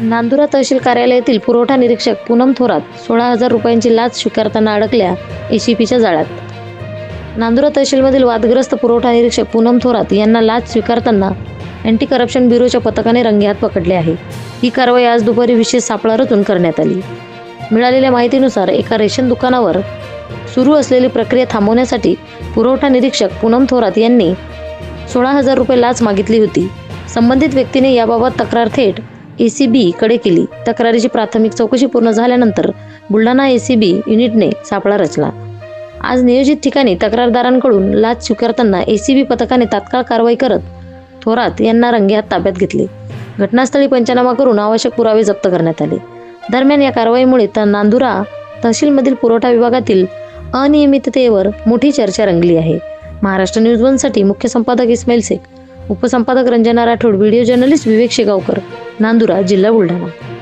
नांदुरा तहसील कार्यालयातील पुरवठा निरीक्षक पूनम थोरात सोळा हजार रुपयांची लाच स्वीकारताना अडकल्या एसीपीच्या जाळ्यात. नांदुरा तहसीलमधील वादग्रस्त पुरवठा निरीक्षक पूनम थोरात यांना लाच स्वीकारताना अँटी करप्शन ब्युरोच्या पथकाने रंगेहात पकडले आहे. ही कारवाई आज दुपारी विशेष सापळा रचून करण्यात आली. मिळालेल्या माहितीनुसार एका रेशन दुकानावर सुरू असलेली प्रक्रिया थांबवण्यासाठी पुरवठा निरीक्षक पूनम थोरात यांनी सोळा हजार रुपये लाच मागितली होती. संबंधित व्यक्तीने याबाबत तक्रार थेट ए सी कडे केली. तक्रारीची प्राथमिक चौकशी पूर्ण झाल्यानंतर बुलढाणा ए सी बी युनिटने सापळा रचला. आज नियोजित ठिकाणी तक्रारदारांकडून लाच स्वीकारताना ए सी बी पथकाने तात्काळ कारवाई करत थोरात यांना रंगेहात ताब्यात घेतले. घटनास्थळी पंचनामा करून आवश्यक पुरावे जप्त करण्यात आले. दरम्यान या कारवाईमुळे त नांदुरा तहसीलमधील पुरवठा विभागातील अनियमिततेवर मोठी चर्चा रंगली आहे. महाराष्ट्र न्यूज वनसाठी मुख्य संपादक इस्माईल शेख उपसंपादक रंजना राठोड व्हिडिओ जर्नलिस्ट विवेक शेगावकर नांदुरा जिल्हा बुलढाणा.